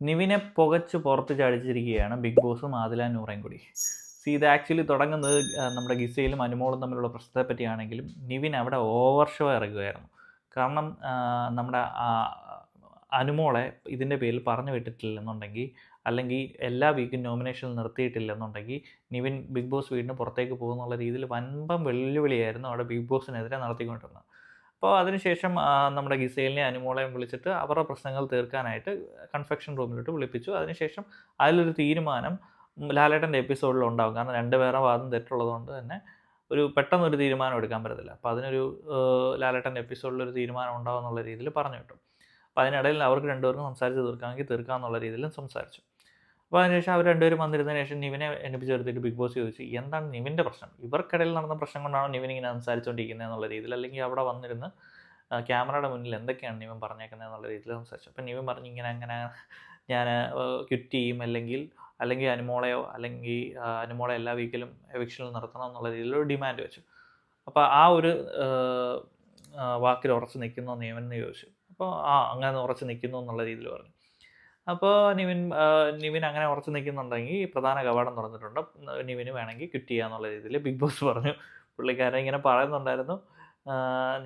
നിവിനെ പുകച്ച് പുറത്ത് ചാടിച്ചിരിക്കുകയാണ് ബിഗ് ബോസും ആദില നൂറയും കൂടി. സി ഇത് ആക്ച്വലി തുടങ്ങുന്നത് നമ്മുടെ ഗിസയിലും അനുമോളും തമ്മിലുള്ള പ്രശ്നത്തെ പറ്റിയാണെങ്കിലും നിവിൻ അവിടെ ഓവർ ഷോ ഇറങ്ങുകയായിരുന്നു. കാരണം നമ്മുടെ അനുമോളെ ഇതിന്റെ പേരിൽ പറഞ്ഞു വിട്ടിട്ടില്ലെന്നുണ്ടെങ്കിൽ അല്ലെങ്കിൽ എല്ലാ വീക്കും നോമിനേഷനിൽ നിർത്തിയിട്ടില്ലെന്നുണ്ടെങ്കിൽ നിവിൻ ബിഗ് ബോസ് വീടിന് പുറത്തേക്ക് പോകുന്നുള്ള രീതിയിൽ വൻപം വെല്ലുവിളിയായിരുന്നു അവിടെ ബിഗ് ബോസിനെതിരെ നടത്തിക്കൊണ്ടിരുന്നത്. അപ്പോൾ അതിനുശേഷം നമ്മുടെ ഗിസേലിനെ അനുമോളയും വിളിച്ചിട്ട് അവരുടെ പ്രശ്നങ്ങൾ തീർക്കാനായിട്ട് കൺഫെക്ഷൻ റൂമിലോട്ട് വിളിപ്പിച്ചു. അതിനുശേഷം അതിലൊരു തീരുമാനം ലാലേട്ടന്റെ എപ്പിസോഡിൽ ഉണ്ടാകും കാരണം രണ്ടുപേരുടെ വാദം തെറ്റുള്ളതുകൊണ്ട് തന്നെ ഒരു പെട്ടെന്നൊരു തീരുമാനം എടുക്കാൻ പറ്റത്തില്ല. അപ്പോൾ അതിനൊരു ലാലേട്ടന്റെ എപ്പിസോഡിൽ ഒരു തീരുമാനം ഉണ്ടാവും എന്നുള്ള രീതിയിൽ പറഞ്ഞു കിട്ടും അപ്പോൾ അതിനിടയിൽ അവർക്ക് രണ്ടുപേർക്കും സംസാരിച്ച് തീർക്കാമെങ്കിൽ തീർക്കാമെന്നുള്ള രീതിയിലും സംസാരിച്ചു. അപ്പോൾ അതിനുശേഷം അവർ രണ്ടുപേരും വന്നിരുന്നതിന് ശേഷം നിവിനെ എണ്ണിപ്പിച്ച് എടുത്തിട്ട് ബിഗ് ബോസ് ചോദിച്ചു എന്താണ് നിവിന്റെ പ്രശ്നം? ഇവർക്കിടയിൽ നടന്ന പ്രശ്നം കൊണ്ടാണോ നിവിൻ ഇങ്ങനെ സംസാരിച്ചുകൊണ്ടിരിക്കുന്നത് എന്നുള്ള രീതിയിൽ? അല്ലെങ്കിൽ അവിടെ വന്നിരുന്ന് ക്യാമറയുടെ മുന്നിൽ എന്തൊക്കെയാണ് നിവൻ പറഞ്ഞേക്കുന്നത് എന്നുള്ള രീതിയിൽ സംസാരിച്ചു. അപ്പം നിവിൻ പറഞ്ഞു ഇങ്ങനെ അങ്ങനെ ഞാൻ ക്വിറ്റ് ചെയ്യും അല്ലെങ്കിൽ അല്ലെങ്കിൽ അനുമോളയോ അല്ലെങ്കിൽ അനുമോളെ എല്ലാ വീക്കിലും എവിക്ഷനിൽ നടത്തണം എന്നുള്ള രീതിയിൽ ഒരു ഡിമാൻഡ് വെച്ചു. അപ്പോൾ ആ ഒരു വാക്കിൽ ഉറച്ച് നിൽക്കുന്നോ നിയമൻ എന്ന് ചോദിച്ചു. അപ്പോൾ ആ അങ്ങനെ ഉറച്ച് നിൽക്കുന്നു എന്നുള്ള രീതിയിൽ പറഞ്ഞു. അപ്പോൾ നിവിൻ നിവിൻ അങ്ങനെ ഉറച്ചു നിൽക്കുന്നുണ്ടെങ്കിൽ പ്രധാന കവാടം തുറന്നിട്ടുണ്ട്. നിവിന് വേണമെങ്കിൽ ക്വിറ്റ് ചെയ്യാന്നുള്ള രീതിയിൽ ബിഗ് ബോസ് പറഞ്ഞു. പുള്ളിക്കാരൻ ഇങ്ങനെ പറയുന്നുണ്ടായിരുന്നു.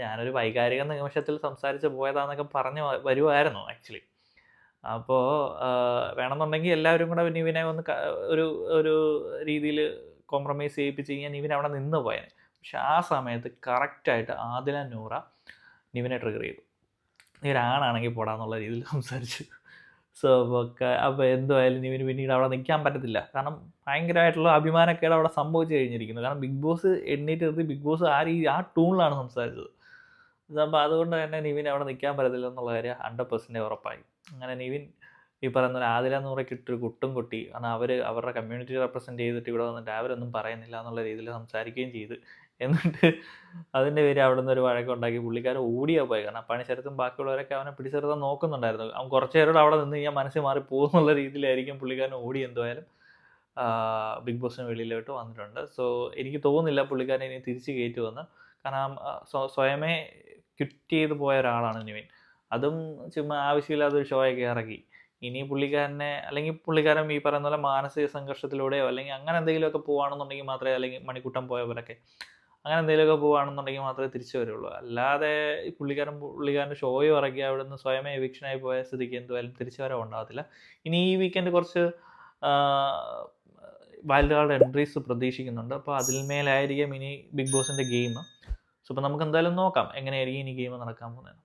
ഞാനൊരു വൈകാരിക നിമിഷത്തിൽ സംസാരിച്ച് പോയതാന്നൊക്കെ പറഞ്ഞ് വരുമായിരുന്നു ആക്ച്വലി. അപ്പോൾ വേണമെന്നുണ്ടെങ്കിൽ എല്ലാവരും കൂടെ നിവിനെ ഒന്ന് ഒരു ഒരു രീതിയിൽ കോംപ്രമൈസ് ചെയ്യിപ്പിച്ച് കഴിഞ്ഞാൽ നിവിൻ അവിടെ നിന്ന് പോയേനെ. പക്ഷെ ആ സമയത്ത് കറക്റ്റായിട്ട് ആദില നൂറ നിവിനെ ട്രിഗർ ചെയ്തു. നീ ഒരാണാണെങ്കിൽ പോടാന്നുള്ള രീതിയിൽ സംസാരിച്ചു. സോ അപ്പോൾ അപ്പോൾ എന്തുമായാലും നിവിന് പിന്നീട് അവിടെ നിൽക്കാൻ പറ്റത്തില്ല. കാരണം ഭയങ്കരമായിട്ടുള്ള അഭിമാനക്കേട് അവിടെ സംഭവിച്ചു കഴിഞ്ഞിരിക്കുന്നു. കാരണം ബിഗ് ബോസ് എണ്ണീറ്റ് നിർത്തി ബിഗ് ബോസ് ആ രീതി ആ ടൂണിലാണ് സംസാരിച്ചത്. അപ്പോൾ അതുകൊണ്ട് തന്നെ നിവിൻ അവിടെ നിൽക്കാൻ പറ്റത്തില്ല എന്നുള്ള കാര്യം ഹൺഡ്രഡ് പെർസെന്റ് ഉറപ്പായി. അങ്ങനെ നിവിൻ ഈ പറയുന്ന ഒരു ആദില നൂറയ്ക്ക് ഇട്ടൊരു കുട്ടും കൊട്ടി കാരണം അവർ അവരുടെ കമ്മ്യൂണിറ്റി റെപ്രസെന്റ് ചെയ്തിട്ട് ഇവിടെ വന്നിട്ട് അവരൊന്നും പറയുന്നില്ല എന്നുള്ള രീതിയിൽ സംസാരിക്കുകയും ചെയ്ത്. എന്നിട്ട് അതിന്റെ പേര് അവിടെ നിന്ന് ഒരു വഴക്കുണ്ടാക്കി പുള്ളിക്കാരൻ ഓടിയാ പോയി. കാരണം പണിശരത്തും ബാക്കിയുള്ളവരൊക്കെ അവനെ പിടിച്ചെടുത്താൻ നോക്കുന്നുണ്ടായിരുന്നു. അവൻ കുറച്ച് നേരം അവിടെ നിന്ന് കഴിഞ്ഞാൽ മനസ്സിൽ മാറി പോകുന്നുള്ള രീതിയിലായിരിക്കും പുള്ളിക്കാരൻ ഓടി എന്തായാലും ബിഗ് ബോസിന് വെളിയിലോട്ട് വന്നിട്ടുണ്ട്. സോ എനിക്ക് തോന്നുന്നില്ല പുള്ളിക്കാരൻ ഇനി തിരിച്ച് കയറ്റുമെന്ന് കാരണം സ്വയമേ ക്വിറ്റ് ചെയ്ത് പോയ ഒരാളാണ് നിവിൻ. അതും ചുമ്മാ ആവശ്യമില്ലാത്ത ഒരു ഷോയൊക്കെ ഇറക്കി. ഇനി പുള്ളിക്കാരനെ അല്ലെങ്കിൽ പുള്ളിക്കാരൻ ഈ പറയുന്ന പോലെ മാനസിക സംഘർഷത്തിലൂടെയോ അല്ലെങ്കിൽ അങ്ങനെ എന്തെങ്കിലുമൊക്കെ പോവാണെന്നുണ്ടെങ്കിൽ മാത്രമേ അല്ലെങ്കിൽ മണിക്കൂട്ടം പോയ പോലൊക്കെ അങ്ങനെ എന്തെങ്കിലുമൊക്കെ പോവാണെന്നുണ്ടെങ്കിൽ മാത്രമേ തിരിച്ചു വരുള്ളൂ. അല്ലാതെ ഈ പുള്ളിക്കാരൻ പുള്ളിക്കാരന്റെ ഷോയും ഇറക്കി അവിടെ നിന്ന് സ്വയമേ എവിക്ഷനായി പോയ സ്ഥിതിക്ക് എന്തുമായാലും തിരിച്ചു വരവ് ഉണ്ടാകത്തില്ല. ഇനി ഈ വീക്കെൻഡ് കുറച്ച് വൈൽഡ് കാർഡ് എൻട്രീസ് പ്രതീക്ഷിക്കുന്നുണ്ട്. അപ്പോൾ അതിൽ മേലായിരിക്കും ഇനി ബിഗ് ബോസിന്റെ ഗെയിം സോ അപ്പോൾ നമുക്ക് എന്തായാലും നോക്കാം. എങ്ങനെയായിരിക്കും ഇനി ഗെയിം നടക്കാൻ പോകുന്നത്?